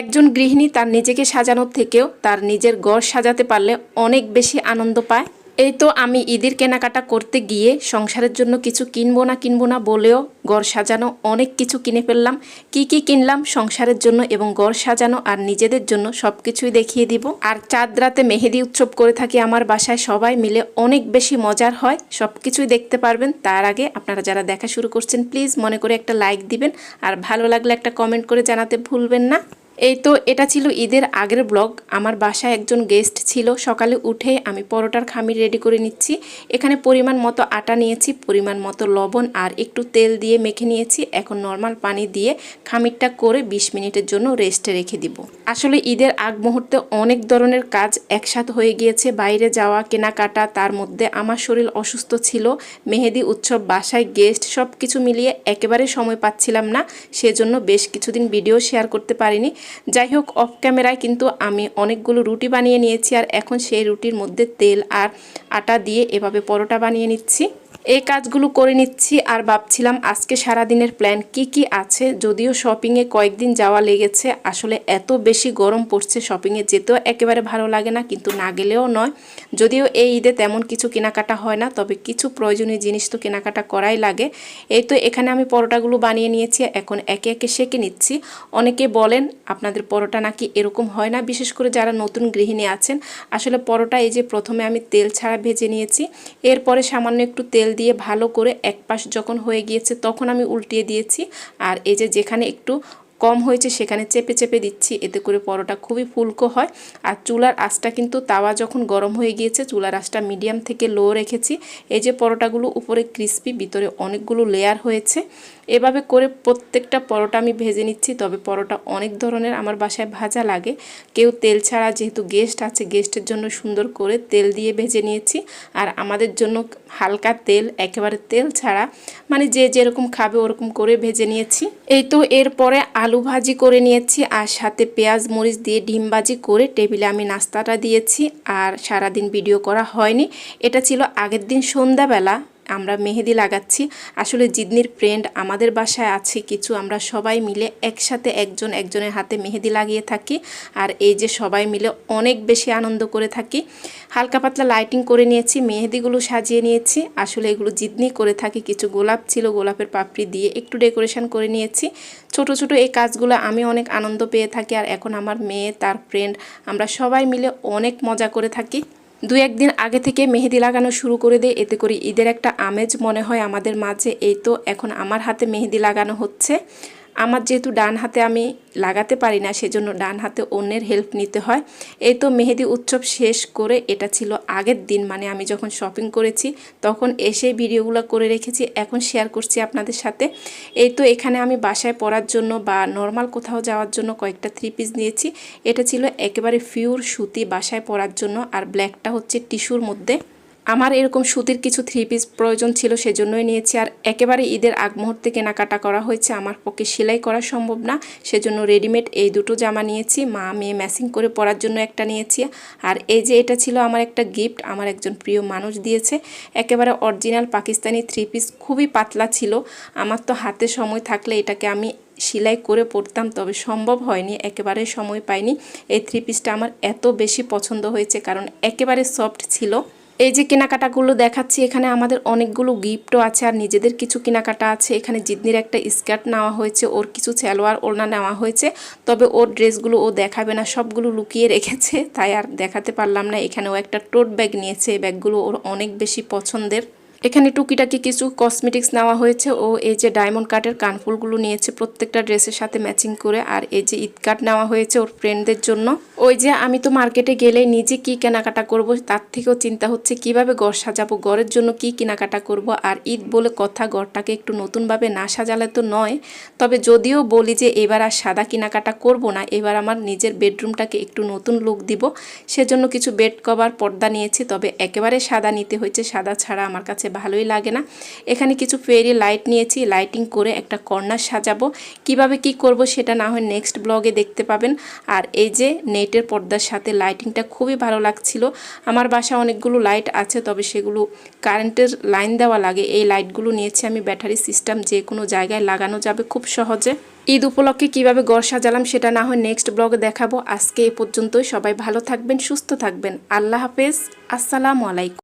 একজন গৃহিণী তার নিজেকে সাজানোর থেকেও তার নিজের ঘর সাজাতে পারলে অনেক বেশি আনন্দ পায়। এই তো আমি ঈদের কেনাকাটা করতে গিয়ে সংসারের জন্য কিছু কিনবো না কিনবো না বলেও ঘর সাজানো অনেক কিছু কিনে ফেললাম। কি কি কিনলাম সংসারের জন্য এবং ঘর সাজানো আর নিজেদের জন্য সব কিছুই দেখিয়ে দিব। আর চাঁদ রাতে মেহেদি উৎসব করে থাকি আমার বাসায় সবাই মিলে অনেক বেশি মজার হয়। সব কিছুই দেখতে পারবেন। তার আগে আপনারা যারা দেখা শুরু করছেন, প্লিজ মনে করে একটা লাইক দিবেন। আর ভালো লাগলে একটা কমেন্ট করে জানাতে ভুলবেন না। এই তো এটা ছিল ঈদের আগের ব্লগ। আমার বাসায় একজন গেস্ট ছিল, সকালে উঠে আমি পরোটার খামির রেডি করে নিচ্ছি। এখানে পরিমাণ মতো আটা নিয়েছি, পরিমাণ মতো লবণ আর একটু তেল দিয়ে মেখে নিয়েছি। এখন নর্মাল পানি দিয়ে খামিরটা করে 20 মিনিটের জন্য রেস্টে রেখে দিব। আসলে ঈদের আগ মুহূর্তে অনেক ধরনের কাজ একসাথে হয়ে গিয়েছে। বাইরে যাওয়া, কেনাকাটা, তার মধ্যে আমার শরীর অসুস্থ ছিল, মেহেদি উৎসব, বাসায় গেস্ট সব কিছু মিলিয়ে একেবারে সময় পাচ্ছিলাম না, সেজন্য বেশ কিছুদিন ভিডিও শেয়ার করতে পারিনি। যাই হোক অফ ক্যামেরায় কিন্তু আমি অনেকগুলো রুটি বানিয়ে নিয়েছি। আর এখন সেই রুটির মধ্যে তেল আর আটা দিয়ে এভাবে পরোটা বানিয়ে নিচ্ছি। এই কাজগুলো করে নিচ্ছি আর ভাবছিলাম আজকে সারা দিনের প্ল্যান কি কি আছে, যদিও শপিংয়ে কয়েকদিন যাওয়া লেগেছে। আসলে এত বেশি গরম পড়ছে শপিংয়ে যেতেও একেবারে ভালো লাগে না, কিন্তু না গেলেও নয়। যদিও এই ঈদে তেমন কিছু কেনাকাটা হয় না, তবে কিছু প্রয়োজনীয় জিনিস তো কেনাকাটা করাই লাগে। এই তো এখানে আমি পরোটাগুলো বানিয়ে নিয়েছি, এখন একে একে সেঁকে নিচ্ছি। অনেকে বলেন, আপনাদের পরোটা নাকি এরকম হয় না? বিশেষ করে যারা নতুন গৃহিণী আছেন, আসলে পরোটা এই যে প্রথমে আমি তেল ছাড়া ভেজে নিয়েছি, এরপরে সামান্য একটু তেল দিয়ে ভালো করে এক পাশ যখন হয়ে গিয়েছে, তখন আমি উল্টিয়ে দিয়েছি। আর এই যে যেখানে একটু কম হয়েছে, সেখানে চেপে চেপে দিচ্ছি। এতে করে পরোটা খুবই ফুলকো হয়। আর চুলার আঁচটা কিন্তু তাওয়া যখন গরম হয়ে গিয়েছে, চুলার আঁচটা মিডিয়াম থেকে লো রেখেছি। এই যে পরোটাগুলো উপরে ক্রিস্পি, ভিতরে অনেকগুলো লেয়ার হয়েছে। এভাবে করে প্রত্যেকটা পরোটা আমি ভেজে নিচ্ছি। তবে পরোটা অনেক ধরনের আমার বাসায় ভাজা লাগে। কেউ তেল ছাড়া যেহেতু গেস্ট আছে গেস্টের জন্য সুন্দর করে তেল দিয়ে ভেজে নিয়েছি। আর আমাদের জন্য হালকা তেল, একেবারে তেল ছাড়া মানে যে যেরকম খাবে ওরকম করে ভেজে নিয়েছি। এই তো এরপরে আলু ভাজি করে নিয়েছি আর সাথে পেঁয়াজ মরিচ দিয়ে ডিম ভাজি করে টেবিলে আমি নাস্তাটা দিয়েছি আর সারাদিন ভিডিও করা হয়নি। এটা ছিল আগের দিন সন্ধ্যাবেলা। আমরা মেহেদি লাগাচ্ছি। আসলে জিদনির ফ্রেন্ড আমাদের বাসায় আছে, কিছু আমরা সবাই মিলে একসাথে একজন একজনের হাতে মেহেদি লাগিয়ে থাকি আর এই যে সবাই মিলে অনেক বেশি আনন্দ করে থাকি। হালকা পাতলা লাইটিং করে নিয়েছি, মেহেদিগুলো সাজিয়ে নিয়েছি। আসলে এগুলো জিদনি করে থাকি, কিছু গোলাপ ছিল, গোলাপের পাপড়ি দিয়ে একটু ডেকোরেশন করে নিয়েছি। ছোট ছোট এই কাজগুলো আমি অনেক আনন্দ পেয়ে থাকি আর এখন আমার মেয়ে, তার ফ্রেন্ড আমরা সবাই মিলে অনেক মজা করে থাকি। দু একদিন আগে থেকে মেহেদি লাগানো শুরু করে দেয় এতে করে ঈদের একটা আমেজ মনে হয় আমাদের মাঝে। এই তো, এখন আমার হাতে মেহেদি লাগানো হচ্ছে। আমার যেহেতু ডান হাতে আমি লাগাতে পারি না, সেজন্য ডান হাতে অন্যের হেল্প নিতে হয়। এই তো মেহেদি উৎসব শেষ করে এটা ছিল আগের দিন মানে আমি যখন শপিং করেছি তখন এসে ভিডিওগুলো করে রেখেছি, এখন শেয়ার করছি আপনাদের সাথে। এই তো এখানে আমি বাসায় পরার জন্য বা নর্মাল কোথাও যাওয়ার জন্য কয়েকটা থ্রি পিস নিয়েছি। এটা ছিল একেবারে ফিউর সুতি বাসায় পরার জন্য, আর ব্ল্যাকটা হচ্ছে টিস্যুর মধ্যে। আমার এরকম সুতির কিছু থ্রি পিস প্রয়োজন ছিল সেজন্যই নিয়েছি আর একেবারে ঈদের আগ মুহূর্তে কেনাকাটা করা হয়েছে, আমার পক্ষে সেলাই করা সম্ভব না। সেজন্য রেডিমেড এই দুটো জামা নিয়েছি, মা মেয়ে ম্যাচিং করে পরার জন্য একটা নিয়েছি। আর এই যে এটা ছিল আমার একটা গিফট আমার একজন প্রিয় মানুষ দিয়েছে। একেবারে অরিজিনাল পাকিস্তানি থ্রি পিস খুবই পাতলা ছিল। আমার তো হাতে সময় থাকলে এটাকে আমি সেলাই করে পরতাম, তবে সম্ভব হয়নি, একেবারে সময় পাইনি। এই থ্রি পিসটা আমার এত বেশি পছন্দ হয়েছে কারণ একেবারে সফট ছিল। এই যে কেনাকাটাগুলো দেখাচ্ছি, এখানে আমাদের অনেকগুলো গিফটও আছে আর নিজেদের কিছু কেনাকাটা আছে। এখানে জিদনির একটা স্কার্ট নেওয়া হয়েছে, ওর কিছু সালোয়ার ওড়না নেওয়া হয়েছে, তবে ওর ড্রেসগুলো ও দেখাবে না, সবগুলো লুকিয়ে রেখেছে, তাই আর দেখাতে পারলাম না। এখানে ও একটা টোট ব্যাগ নিয়েছে ব্যাগগুলো ওর অনেক বেশি পছন্দের। এখানে টুকিটাকি কিছু কসমেটিক্স নেওয়া হয়েছে ও এই যে ডায়মন্ড কাটের কানফুলগুলো নিয়েছে, প্রত্যেকটা ড্রেসের সাথে ম্যাচিং করে আর এই যে ঈদ কার্ড নেওয়া হয়েছে ওর ফ্রেন্ডদের জন্য। ওই যে আমি তো মার্কেটে গেলে নিজে কি কেনাকাটা করব তার থেকেও চিন্তা হচ্ছে কীভাবে ঘর সাজাবো, ঘরের জন্য কি কেনাকাটা করব আর ঈদ বলে কথা ঘরটাকে একটু নতুনভাবে না সাজালে তো নয়। তবে যদিও বলি যে এবার আর সাদা কেনাকাটা করব না, এবার আমার নিজের বেডরুমটাকে একটু নতুন লুক দিব। সেজন্য কিছু বেড কভার পর্দা নিয়েছি, তবে একেবারে সাদা নিতে হয়েছে, সাদা ছাড়া আমার কাছে ভালোই লাগে না। এখানে কিছু ফেরি লাইট নিয়েছি, লাইটিং করে একটা কর্নার সাজাবো। কীভাবে কি করব সেটা না হয় নেক্সট ব্লগে দেখতে পাবেন। আর এই যে নেটের পর্দার সাথে লাইটিংটা খুবই ভালো লাগছিল। আমার বাসা অনেকগুলো লাইট আছে, তবে সেগুলো কারেন্টের লাইন দেওয়া লাগে। এই লাইটগুলো নিয়েছি আমি। ব্যাটারি সিস্টেম যে কোনো জায়গায় লাগানো যাবে খুব সহজে। ঈদ উপলক্ষে কীভাবে ঘর সাজালাম সেটা না হয় নেক্সট ব্লগে দেখাবো। আজকে এ পর্যন্তই। সবাই ভালো থাকবেন, সুস্থ থাকবেন। আল্লাহ হাফেজ। আসসালামু আলাইকুম।